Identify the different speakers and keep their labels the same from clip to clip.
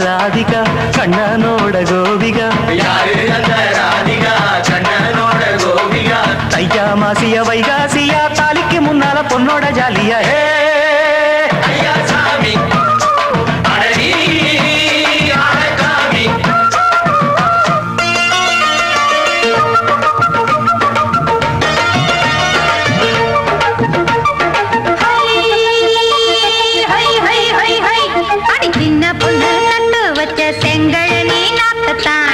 Speaker 1: ರಾಧಿಕ ಕಣ್ಣ ನೋಡ ಗೋವಿಗ தையா மாசிய வைகாசியா தாலிக்கு முன்னால பொன்னோட ஜாலியா ஏ
Speaker 2: செங்கழனி நாக்கத்தான்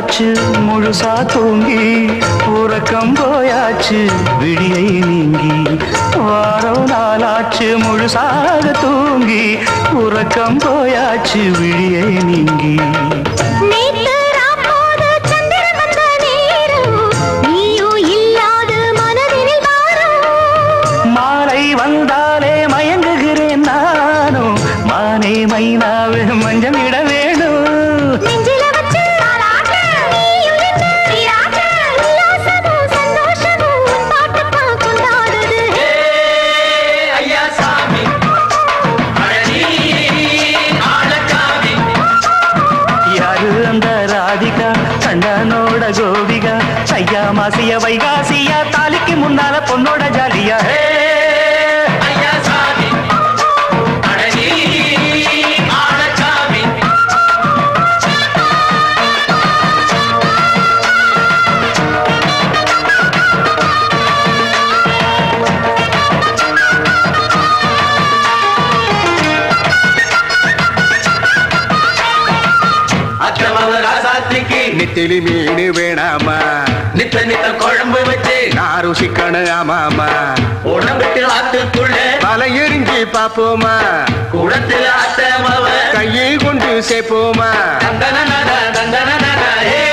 Speaker 1: போயாச்சு முழுசா தூங்கி உறக்கம் போயாச்சு விடியை நீங்கி வாரம் நாளாச்சு முழுசாக தூங்கி உறக்கம் போயாச்சு விழியை நீங்கி. மாசிய வைகாசி
Speaker 3: கிளித்திலி மீனு வேணாமா?
Speaker 4: நித்த நித்த குழம்பு வச்சு
Speaker 3: நான் ருசிக்கணும் ஆமாமா?
Speaker 4: உடம்புக்கு ஆத்துக்குள்ள
Speaker 3: பல எரிஞ்சு பாப்போமா
Speaker 4: குளத்துல அத்தமாவ
Speaker 3: கையை கொண்டு சேர்ப்போமா?
Speaker 4: தந்தன தந்தன ஏ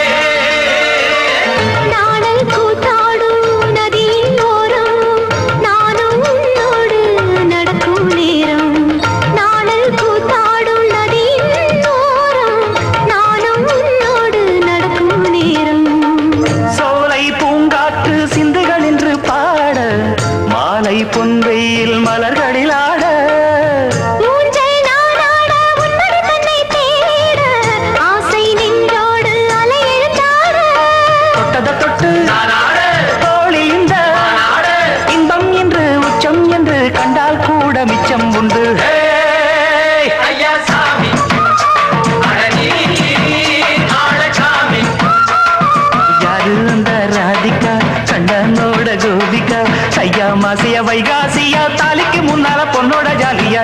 Speaker 1: ರಾಧಿಕ ಚಂಡ ನೋಡ ಗೋಧಿಕ ಸಯ್ಯ ಮಾಸಿಯ ವೈಗಾಸಿಯ ತಾಲಿಕ್ಕೆ ಮುನ್ನಾಲ ಪೊನ್ನೋಡ ಜಾಲಿಯ